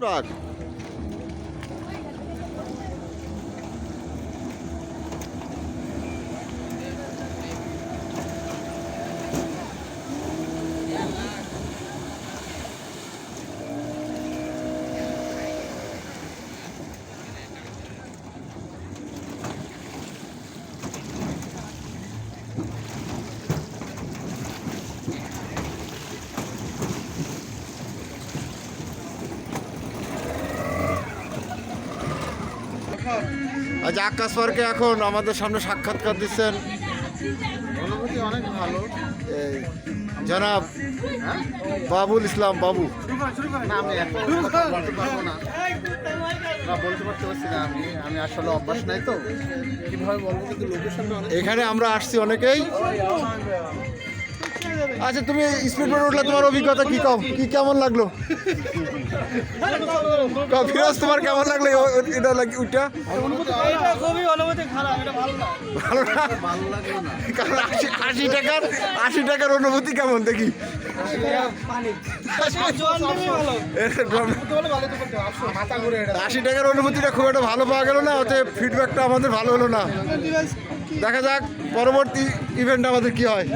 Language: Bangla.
Prag. আজ আকাশ পার্কে এখন আমাদের সামনে সাক্ষাৎকার দিচ্ছেন। অনুভূতি অনেক ভালো। এই জনাব বাবুল ইসলাম বাবু। এখানে আমরা আসছি অনেকেই। আচ্ছা তুমি স্পিড উঠলে তোমার অভিজ্ঞতা কি কম? কি কেমন লাগল? ফিরোজ তোমার কেমন লাগল? এটা লাগি ওইটা খুবই অনুভূতি খারাপ এটা ভালো না। ভালো না? ভালো লাগল না কারণ আশি আশি টাকার আশি টাকার অনুভূতি কেমন দেখি? আশি টাকার অনুভূতিটা খুব একটা ভালো পাওয়া গেল না ওতে ফিডব্যাকটা আমাদের ভালো হলো না। দেখা যাক পরবর্তী ইভেন্ট আমাদের কি হয়।